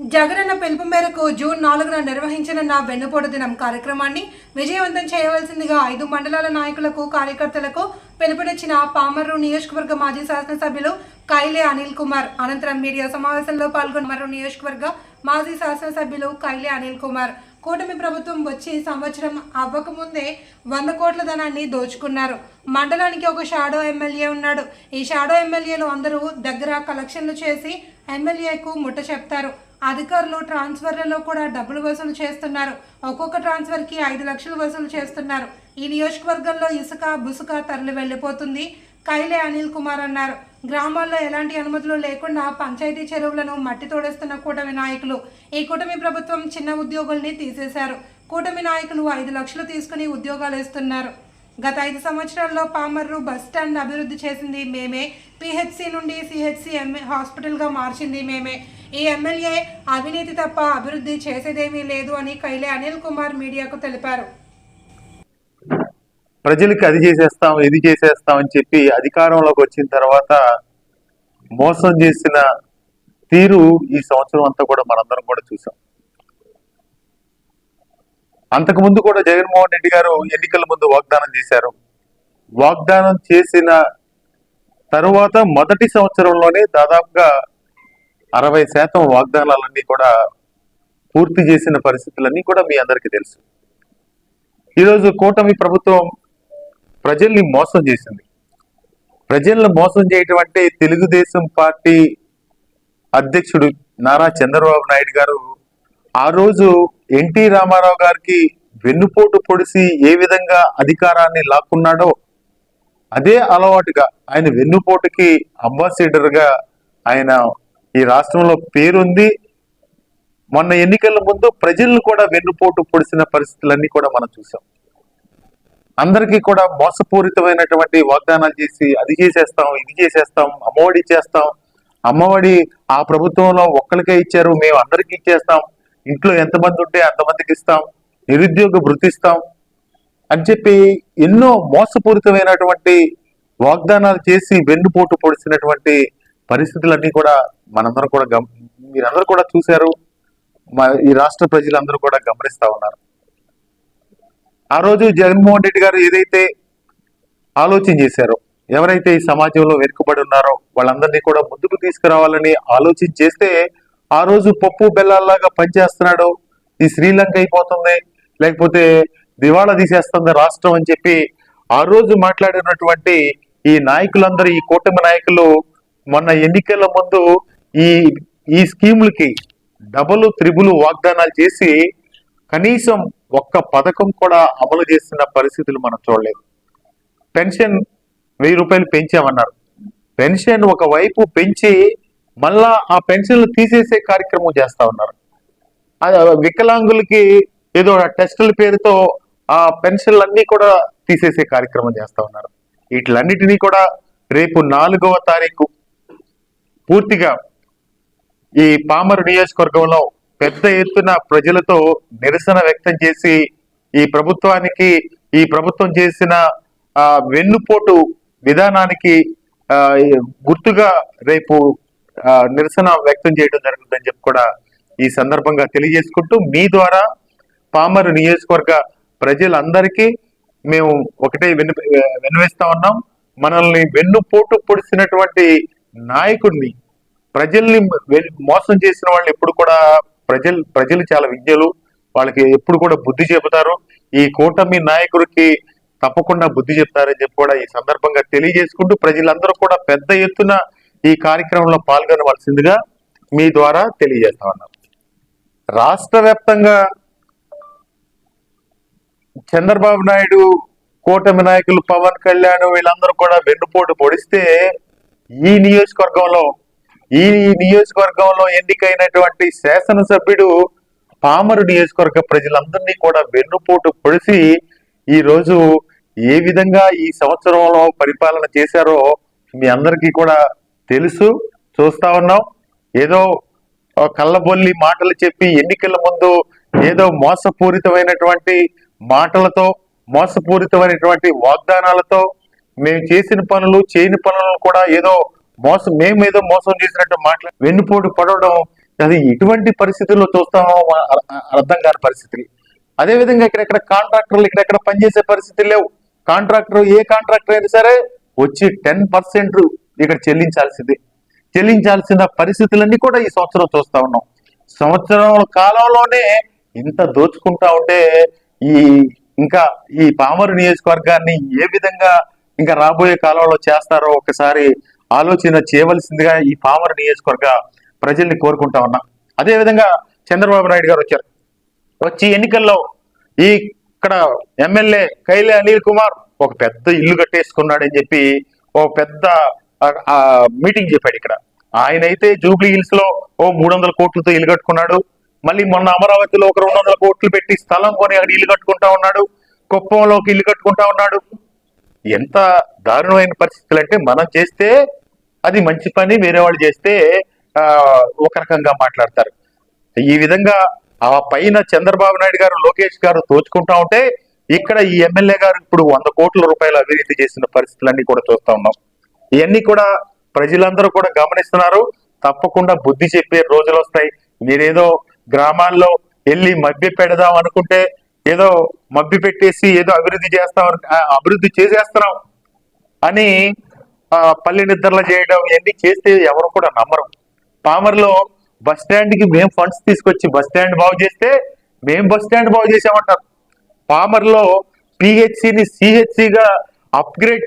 జగనన్న పెలుపు మేరకు జూన్ నాలుగున నిర్వహించిన నా వెన్నుపోటు దినం కార్యక్రమాన్ని విజయవంతం చేయవలసిందిగా ఐదు మండలాల నాయకులకు కార్యకర్తలకు పిలుపునిచ్చిన పామర్రు నియోజకవర్గ మాజీ శాసనసభ్యులు కైలే అనిల్ కుమార్. అనంతరం మీడియా సమావేశంలో పాల్గొన్న మరో నియోజకవర్గ మాజీ శాసనసభ్యులు కైలే అనిల్ కుమార్. కూటమి ప్రభుత్వం వచ్చి సంవత్సరం అవ్వకముందే వంద కోట్ల ధనాన్ని దోచుకున్నారు. మండలానికి ఒక షాడో ఎమ్మెల్యే ఉన్నాడు. ఈ షాడో ఎమ్మెల్యేలు అందరూ దగ్గర కలెక్షన్లు చేసి ఎమ్మెల్యేకు ముట్ట చెప్తారు. అధికారులు ట్రాన్స్ఫర్లలో కూడా డబ్బులు వసూలు చేస్తున్నారు. ఒక్కొక్క ట్రాన్స్ఫర్కి ఐదు లక్షలు వసూలు చేస్తున్నారు. ఈ నియోజకవర్గంలో ఇసుక బుసుక తరలి వెళ్ళిపోతుంది. కైలే అనిల్ కుమార్ అన్నారు. గ్రామాల్లో ఎలాంటి అనుమతులు లేకుండా పంచాయతీ చెరువులను మట్టి తోడేస్తున్న కూటమి నాయకులు. ఈ కూటమి ప్రభుత్వం చిన్న ఉద్యోగుల్ని తీసేశారు. కూటమి నాయకులు ఐదు లక్షలు తీసుకుని ఉద్యోగాలు ఇస్తున్నారు. గత ఐదు సంవత్సరాల్లో పామర్రు బస్ స్టాండ్ అభివృద్ధి చేసింది మేమే. పిహెచ్సి నుండి సిహెచ్సి ఎంఏ హాస్పిటల్గా మార్చింది మేమే. ఈ ఎమ్మెల్యే అవినీతి తప్ప అభివృద్ధి చేసేదేమీ లేదు అని కైలే అనిల్ కుమార్ మీడియాకు తెలిపారు. ప్రజలకి అది చేసేస్తాం ఇది చేసేస్తాం అని చెప్పి అధికారంలోకి వచ్చిన తర్వాత మోసం చేసిన తీరు ఈ సంవత్సరం అంతా కూడా మనందరం కూడా చూసాం. అంతకు ముందు కూడా జగన్మోహన్ రెడ్డి గారు ఎన్నికల ముందు వాగ్దానం చేశారు. వాగ్దానం చేసిన తరువాత మొదటి సంవత్సరంలోనే దాదాపుగా అరవై శాతం వాగ్దానాలన్నీ కూడా పూర్తి చేసిన పరిస్థితులన్నీ కూడా మీ అందరికీ తెలుసు. ఈరోజు కూటమి ప్రభుత్వం ప్రజల్ని మోసం చేసింది. ప్రజలను మోసం చేయటం అంటే తెలుగుదేశం పార్టీ అధ్యక్షుడు నారా చంద్రబాబు నాయుడు గారు ఆ రోజు ఎన్టీ రామారావు గారికి వెన్నుపోటు పొడిసి ఏ విధంగా అధికారాన్ని లాక్కున్నాడో అదే అలవాటుగా ఆయన వెన్నుపోటుకి అంబాసిడర్గా ఆయన ఈ రాష్ట్రంలో పేరుంది. మొన్న ఎన్నికల ముందు ప్రజలను కూడా వెన్నుపోటు పొడిసిన పరిస్థితులన్నీ కూడా మనం చూసాం అందరికీ కూడా మోసపూరితమైనటువంటి వాగ్దానాలు చేసి అది చేసేస్తాం ఇది చేసేస్తాం అమ్మఒడి చేస్తాం. అమ్మఒడి ఆ ప్రభుత్వంలో ఒక్కరికే ఇచ్చారు మేము అందరికీ ఇచ్చేస్తాం. ఇంట్లో ఎంతమంది ఉంటే అంతమందికి ఇస్తాం నిరుద్యోగ వృత్తిస్తాం అని చెప్పి ఎన్నో మోసపూరితమైనటువంటి వాగ్దానాలు చేసి వెన్నుపోటు పొడిచినటువంటి పరిస్థితులన్నీ కూడా మనందరం కూడా గమ మీరందరూ కూడా చూశారు. మా ఈ రాష్ట్ర ప్రజలందరూ కూడా గమనిస్తా ఉన్నారు. ఆ రోజు జగన్మోహన్ రెడ్డి గారు ఏదైతే ఆలోచన చేశారో ఎవరైతే ఈ సమాజంలో వెనుకబడి ఉన్నారో వాళ్ళందరినీ కూడా ముందుకు తీసుకురావాలని ఆలోచన చేస్తే ఆ రోజు పప్పు బెల్లాల్లాగా పనిచేస్తున్నాడు. ఈ శ్రీలంక అయిపోతుంది. లేకపోతే దివాళా తీసేస్తుంది రాష్ట్రం అని చెప్పి ఆ రోజు మాట్లాడినటువంటి ఈ నాయకులందరూ ఈ కూటమి నాయకులు మొన్న ఎన్నికల ముందు ఈ ఈ స్కీములకి డబుల్ త్రిబుల్ వాగ్దానాలు చేసి కనీసం ఒక్క పథకం కూడా అమలు చేస్తున్న పరిస్థితులు మనం చూడలేదు. పెన్షన్ వెయ్యి రూపాయలు పెంచామన్నారు. పెన్షన్ ఒకవైపు పెంచి మళ్ళా ఆ పెన్షన్లు తీసేసే కార్యక్రమం చేస్తా ఉన్నారు. వికలాంగులకి ఏదో టెస్టుల పేరుతో ఆ పెన్షన్లు అన్ని కూడా తీసేసే కార్యక్రమం చేస్తా ఉన్నారు. వీటిలన్నిటినీ కూడా రేపు నాలుగవ తారీఖు పూర్తిగా ఈ పామరు నియోజకవర్గంలో పెద్ద ఎత్తున ప్రజలతో నిరసన వ్యక్తం చేసి ఈ ప్రభుత్వానికి ఈ ప్రభుత్వం చేసిన ఆ వెన్నుపోటు విధానానికి గుర్తుగా రేపు నిరసన వ్యక్తం చేయడం జరుగుతుందని చెప్పి కూడా ఈ సందర్భంగా తెలియజేసుకుంటూ మీ ద్వారా పామరు నియోజకవర్గ ప్రజలందరికీ మేము ఒకటే వెను వెనువేస్తా ఉన్నాం. మనల్ని వెన్నుపోటు పొడిచినటువంటి నాయకుడిని ప్రజల్ని మోసం చేసిన వాళ్ళు ఎప్పుడు కూడా ప్రజలు ప్రజలు చాలా విద్యలు వాళ్ళకి ఎప్పుడు కూడా బుద్ధి చెబుతారు. ఈ కూటమి నాయకుడికి తప్పకుండా బుద్ధి చెప్తారని చెప్పి కూడా ఈ సందర్భంగా తెలియజేసుకుంటూ ప్రజలందరూ కూడా పెద్ద ఎత్తున ఈ కార్యక్రమంలో పాల్గొనవలసిందిగా మీ ద్వారా తెలియజేస్తా ఉన్నాం రాష్ట్ర వ్యాప్తంగా చంద్రబాబు నాయుడు కూటమి నాయకులు పవన్ కళ్యాణ్ వీళ్ళందరూ కూడా వెన్నుపోటు పొడిస్తే ఈ నియోజకవర్గంలో ఈ నియోజకవర్గంలో ఎన్నికైనటువంటి శాసనసభ్యుడు పామరు నియోజకవర్గ ప్రజలందరినీ కూడా వెన్నుపోటు పొడిసి ఈ రోజు ఏ విధంగా ఈ సంవత్సరంలో పరిపాలన చేశారో మీ అందరికీ కూడా తెలుసు చూస్తా ఉన్నాం. ఏదో కళ్ళబొల్లి మాటలు చెప్పి ఎన్నికల ముందు ఏదో మోసపూరితమైనటువంటి మాటలతో మోసపూరితమైనటువంటి వాగ్దానాలతో మేము చేసిన పనులు చేయని పనులను కూడా ఏదో మోసం మేము ఏదో మోసం చేసినట్టు మాట్లా వెన్నుపోటు పడవడం అది ఎటువంటి పరిస్థితుల్లో చూస్తామో అర్థం కాని పరిస్థితి. అదేవిధంగా ఇక్కడెక్కడ కాంట్రాక్టర్లు ఇక్కడెక్కడ పనిచేసే పరిస్థితులు లేవు. కాంట్రాక్టర్ ఏ కాంట్రాక్టర్ అయినా సరే వచ్చి టెన్ పర్సెంట్ ఇక్కడ చెల్లించాల్సిందే. చెల్లించాల్సిన పరిస్థితులన్నీ కూడా ఈ సంవత్సరం చూస్తా ఉన్నాం. సంవత్సరం కాలంలోనే ఇంత దోచుకుంటా ఉంటే ఈ ఇంకా ఈ పామరు నియోజకవర్గాన్ని ఏ విధంగా ఇంకా రాబోయే కాలంలో చేస్తారో ఒకసారి ఆలోచన చేయవలసిందిగా ఈ పామరు నియోజకవర్గ ప్రజల్ని కోరుకుంటా ఉన్నా. అదే విధంగా చంద్రబాబు నాయుడు గారు వచ్చారు. వచ్చి ఎన్నికల్లో ఈ ఇక్కడ ఎమ్మెల్యే కైలే అనిల్ కుమార్ ఒక పెద్ద ఇల్లు కట్టేసుకున్నాడని చెప్పి ఒక పెద్ద మీటింగ్ చెప్పాడు ఇక్కడ. ఆయన అయితే జూబ్లీ హిల్స్లో ఓ మూడు వందల కోట్లతో ఇల్లు కట్టుకున్నాడు. మళ్ళీ మొన్న అమరావతిలో ఒక రెండు వందల కోట్లు పెట్టి స్థలం కొని అక్కడ ఇల్లు కట్టుకుంటా ఉన్నాడు. కుప్పంలో ఇల్లు కట్టుకుంటా ఉన్నాడు. ఎంత దారుణమైన పరిస్థితులు అంటే మనం చేస్తే అది మంచి పని వేరే వాళ్ళు చేస్తే ఆ, ఒక రకంగా మాట్లాడతారు. ఈ విధంగా ఆ పైన చంద్రబాబు నాయుడు గారు లోకేష్ గారు తోచుకుంటా ఉంటే ఇక్కడ ఈ ఎమ్మెల్యే గారు ఇప్పుడు వంద కోట్ల రూపాయలు అవినీతి చేసిన పరిస్థితులన్నీ కూడా చూస్తా ఉన్నాం. ఇవన్నీ కూడా ప్రజలందరూ కూడా గమనిస్తున్నారు. తప్పకుండా బుద్ధి చెప్పే రోజులు వస్తాయి. మీరేదో గ్రామాల్లో వెళ్ళి మభ్య పెడదాం అనుకుంటే ఏదో మభ్య పెట్టేసి ఏదో అభివృద్ధి చేస్తాం అభివృద్ధి చేసేస్తున్నాం అని పల్లె నిద్రలు చేయడం ఇవన్నీ చేస్తే ఎవరు కూడా నమ్మరు. పామర్లో బస్ స్టాండ్కి మేము ఫండ్స్ తీసుకొచ్చి బస్ స్టాండ్ బాగు చేస్తే మేము బస్ స్టాండ్ బాగు చేసామంటారు. పామర్లో పిహెచ్సిని సిహెచ్సిగా అప్గ్రేడ్